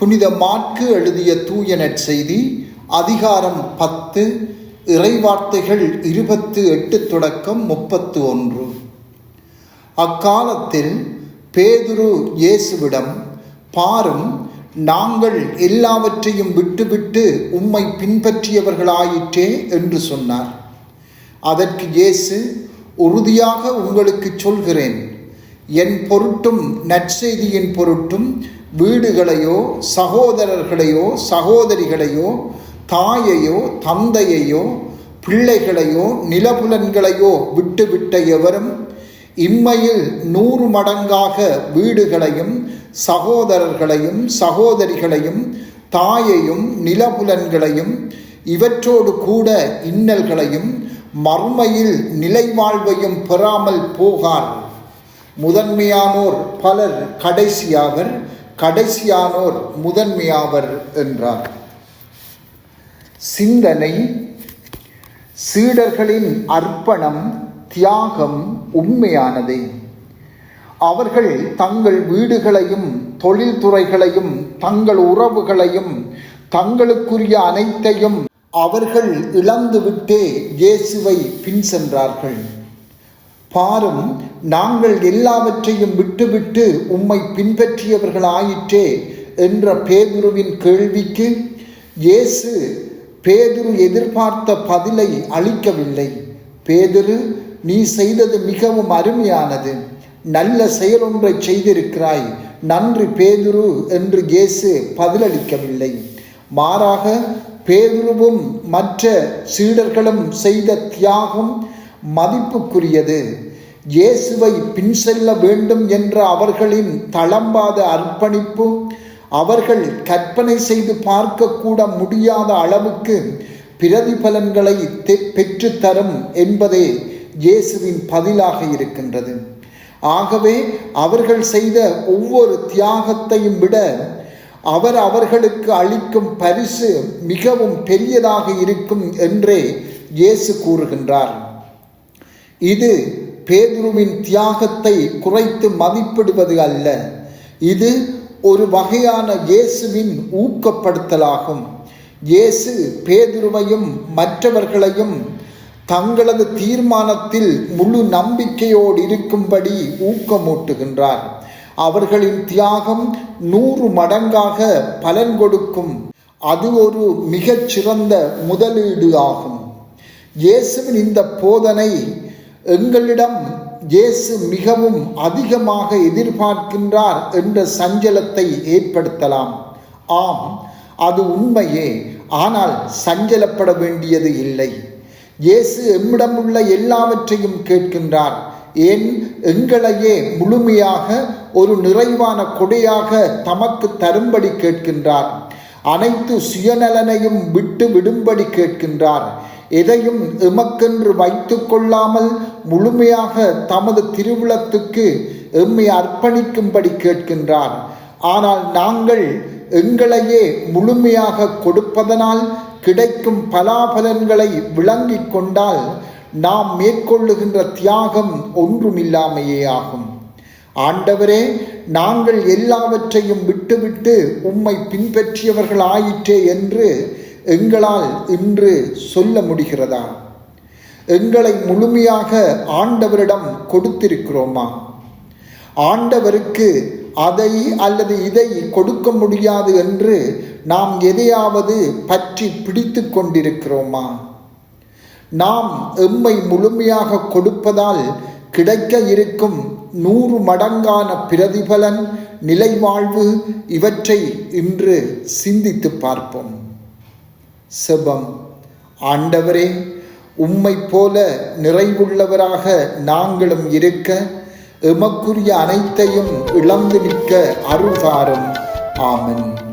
புனித மாற்கு எழுதிய தூய நற்செய்தி அதிகாரம் பத்து இறைவார்த்தைகள் இருபத்து எட்டு தொடக்கம் முப்பத்து ஒன்று. அக்காலத்தில் பேதுரு இயேசுவிடம் பாரும் நாங்கள் எல்லாவற்றையும் விட்டுவிட்டு உம்மை பின்பற்றியவர்களாயிற்றே என்று சொன்னார். அதற்கு இயேசு உறுதியாக உங்களுக்கு சொல்கிறேன். என் பொருட்டும் நற்செய்தியின் பொருட்டும் வீடுகளையோ சகோதரர்களையோ சகோதரிகளையோ தாயையோ தந்தையையோ பிள்ளைகளையோ நிலபுலன்களையோ விட்டுவிட்ட எவரும் இம்மையில் நூறு மடங்காக வீடுகளையும் சகோதரர்களையும் சகோதரிகளையும் தாயையும் நிலபுலன்களையும் இவற்றோடு கூட இன்னல்களையும் மர்மையில் நிலைவாழ்வையும் பெறாமல் போகார். முதன்மையானோர் பலர் கடைசியாவர் கடைசியானோர் முதன்மையாவர் என்றார். சிந்தனை சீடர்களின் அர்ப்பணம் தியாகம் உண்மையானதே. அவர்கள் தங்கள் வீடுகளையும் தொழில்துறைகளையும் தங்கள் உறவுகளையும் தங்களுக்குரிய அனைத்தையும் அவர்கள் இழந்துவிட்டே இயேசுவை பின் சென்றார்கள். பாரும் நாங்கள் எல்லாவற்றையும் விட்டுவிட்டு உம்மை பின்பற்றியவர்களாயிற்றே என்ற பேதுருவின் கேள்விக்கு இயேசு பேதுரு எதிர்பார்த்த பதிலை அளிக்கவில்லை. பேதுரு நீ செய்தது மிகவும் அருமையானது. நல்ல செயலொன்றை செய்திருக்கிறாய். நன்றி பேதுரு என்று இயேசு பதிலளிக்கவில்லை. மாறாக பேதுருவும் மற்ற சீடர்களும் செய்த தியாகம் மதிப்புக்குரியது. இயேசுவை பின் செல்ல வேண்டும் என்ற அவர்களின் தளம்பாத அர்ப்பணிப்பு அவர்கள் கற்பனை செய்து பார்க்கக்கூட முடியாத அளவுக்கு பிரதிபலன்களை பெற்றுத்தரும் என்பதே இயேசுவின் பதிலாக இருக்கின்றது. ஆகவே அவர்கள் செய்த ஒவ்வொரு தியாகத்தையும் விட அவர் அவர்களுக்கு அளிக்கும் பரிசு மிகவும் பெரியதாக இருக்கும் என்றே இயேசு கூறுகின்றார். இது பேதுருவின் தியாகத்தை குறைத்து மதிப்பிடுவது அல்ல. இது ஒரு வகையான இயேசுவின் ஊக்கப்படுத்தலாகும். இயேசு பேதுருவையும் மற்றவர்களையும் தங்களது தீர்மானத்தில் முழு நம்பிக்கையோடு இருக்கும்படி ஊக்கமூட்டுகின்றார். அவர்களின் தியாகம் நூறு மடங்காக பலன் கொடுக்கும். அது ஒரு மிகச்சிறந்த முதலீடு ஆகும். இயேசுவின் இந்த போதனை எங்களிடம் இயேசு மிகவும் அதிகமாக எதிர்பார்க்கின்றார் என்ற சஞ்சலத்தை ஏற்படுத்தலாம். ஆம் அது உண்மையே. ஆனால் சஞ்சலப்பட வேண்டியது இல்லை. இயேசு எம்மிடம் உள்ள எல்லாவற்றையும் கேட்கின்றார். ஏன்? எங்களையே முழுமையாக ஒரு நிறைவான கொடையாக தமக்கு தரும்படி கேட்கின்றார். அனைத்து சுயநலனையும் விட்டு விடும்படி கேட்கின்றார். எதையும் எமக்கென்று வைத்து கொள்ளாமல் முழுமையாக தமது திருவிழத்துக்கு எம்மை அர்ப்பணிக்கும்படி கேட்கின்றார். ஆனால் நாங்கள் எங்களையே முழுமையாக கொடுப்பதனால் கிடைக்கும் பலாபலன்களை விளங்கிக் கொண்டால் நாம் மேற்கொள்ளுகின்ற தியாகம் ஒன்றுமில்லாமையே ஆகும். ஆண்டவரே நாங்கள் எல்லாவற்றையும் விட்டுவிட்டு உம்மை பின்பற்றியவர்கள் ஆயிற்றே என்று எங்களால் இன்று சொல்ல முடிகிறதா? எங்களை முழுமையாக ஆண்டவரிடம் கொடுத்திருக்கிறோமா? ஆண்டவருக்கு அதை அல்லது இதை கொடுக்க முடியாது என்று நாம் எதையாவது பற்றி பிடித்து கொண்டிருக்கிறோமா? நாம் எம்மை முழுமையாக கொடுப்பதால் கிடைக்க இருக்கும் நூறு மடங்கான பிரதிபலன் நிலைவாழ்வு இவற்றை இன்று சிந்தித்து பார்ப்போம். செபம். ஆண்டவரே உம்மை போல நிறைவுள்ளவராக நாங்களும் இருக்க எமக்குரிய அனைத்தையும் இழந்து நிற்க அருள்காரும் ஆமன்.